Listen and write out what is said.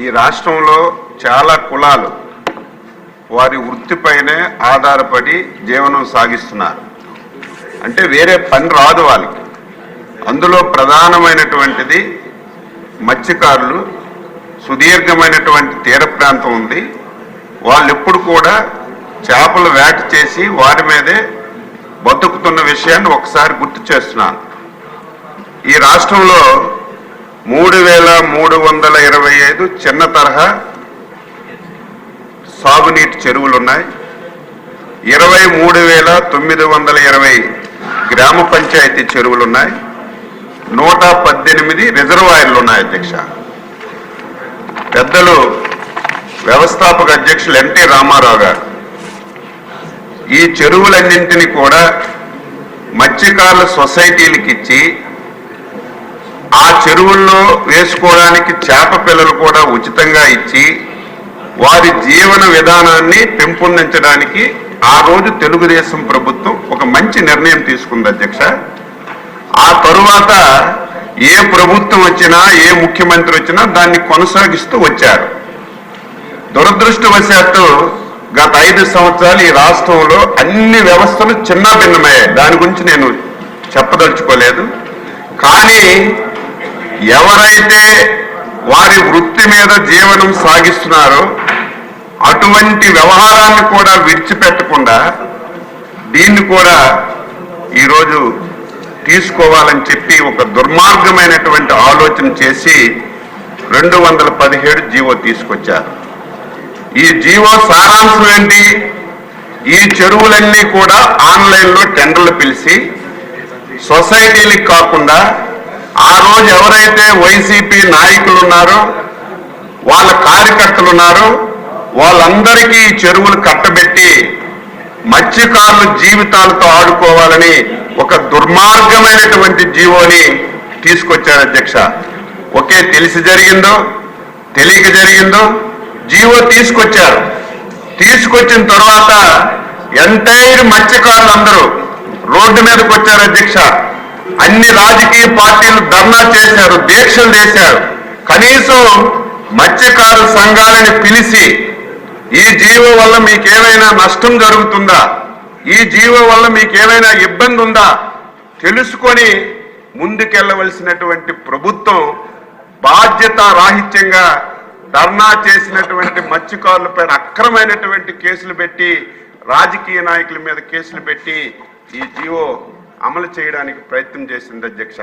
ఈ రాష్ట్రంలో చాలా కులాలు వారి వృత్తిపైనే ఆధారపడి జీవనం సాగిస్తున్నారు. అంటే వేరే పని రాదు వాళ్ళకి. అందులో ప్రధానమైనటువంటిది మత్స్యకారులు సుదీర్ఘమైనటువంటి తీర ప్రాంతం ఉంది. వాళ్ళు ఎప్పుడు కూడా చేపలు వేట చేసి వారి మీదే బతుకుతున్న విషయాన్ని ఒకసారి గుర్తు చేస్తున్నాను. ఈ రాష్ట్రంలో మూడు వేల మూడు వందల ఇరవై ఐదు చిన్న తరహా సాగునీటి చెరువులు ఉన్నాయి ఇరవై మూడు వేల తొమ్మిది వందల ఇరవై గ్రామ పంచాయతీ చెరువులు ఉన్నాయి నూట పద్దెనిమిది రిజర్వాయర్లు ఉన్నాయి అధ్యక్ష. పెద్దలు వ్యవస్థాపక అధ్యక్షులు ఎన్టీ రామారావు గారు. ఈ చెరువులన్నింటినీ కూడా మత్స్యకారుల సొసైటీలకు ఇచ్చి ఆ చెరువుల్లో వేసుకోవడానికి చేప పిల్లలు కూడా ఉచితంగా ఇచ్చి వారి జీవన విధానాన్ని పెంపొందించడానికి ఆ రోజు తెలుగుదేశం ప్రభుత్వం ఒక మంచి నిర్ణయం తీసుకుంది అధ్యక్ష. ఆ తరువాత ఏ ప్రభుత్వం వచ్చినా ఏ ముఖ్యమంత్రి వచ్చినా దాన్ని కొనసాగిస్తూ వచ్చారు. దురదృష్టవశాత్తు గత ఐదు సంవత్సరాలు ఈ రాష్ట్రంలో అన్ని వ్యవస్థలు చిన్న భిన్నమయ్యాయి దాని గురించి నేను చెప్పదలుచుకోలేదు. కానీ ఎవరైతే వారి వృత్తి మీద జీవనం సాగిస్తున్నారో అటువంటి వ్యవహారాన్ని కూడా విడిచిపెట్టకుండా దీన్ని కూడా ఈరోజు తీసుకోవాలని చెప్పి ఒక దుర్మార్గమైనటువంటి ఆలోచన చేసి రెండు వందల పదిహేడు జీవో తీసుకొచ్చారు. ఈ జీవో సారాంశం ఏంటి? ఈ చెరువులన్నీ కూడా ఆన్లైన్లో టెండర్లు పిలిచి సొసైటీలకు కాకుండా ఆ రోజు ఎవరైతే వైసీపీ నాయకులు ఉన్నారో వాళ్ళ కార్యకర్తలు ఉన్నారో వాళ్ళందరికీ చెరువులు కట్టబెట్టి మత్స్యకారులు జీవితాలతో ఆడుకోవాలని ఒక దుర్మార్గమైనటువంటి జీవోని తీసుకొచ్చారు అధ్యక్ష. ఒకే తెలిసి జరిగిందో తెలియక జరిగిందో జీవో తీసుకొచ్చారు. తీసుకొచ్చిన తర్వాత ఎంటైర్ మత్స్యకారులందరూ రోడ్డు మీదకి వచ్చారు అధ్యక్ష. అన్ని రాజకీయ పార్టీలు ధర్నా చేశారు దీక్షలు చేశారు. కనీసం మత్స్యకారు సంఘాలని పిలిచి ఈ జీవో వల్ల మీకేమైనా నష్టం జరుగుతుందా? ఈ జీవో వల్ల మీకేమైనా ఇబ్బంది ఉందా? తెలుసుకొని ముందుకెళ్ళవలసినటువంటి ప్రభుత్వం బాధ్యత రాహిత్యంగా ధర్నా చేసినటువంటి మత్స్యకారులపై అక్రమైనటువంటి కేసులు పెట్టి రాజకీయ నాయకుల మీద కేసులు పెట్టి ఈ జీవో అమలు చేయడానికి ప్రయత్నం చేసింది అధ్యక్ష.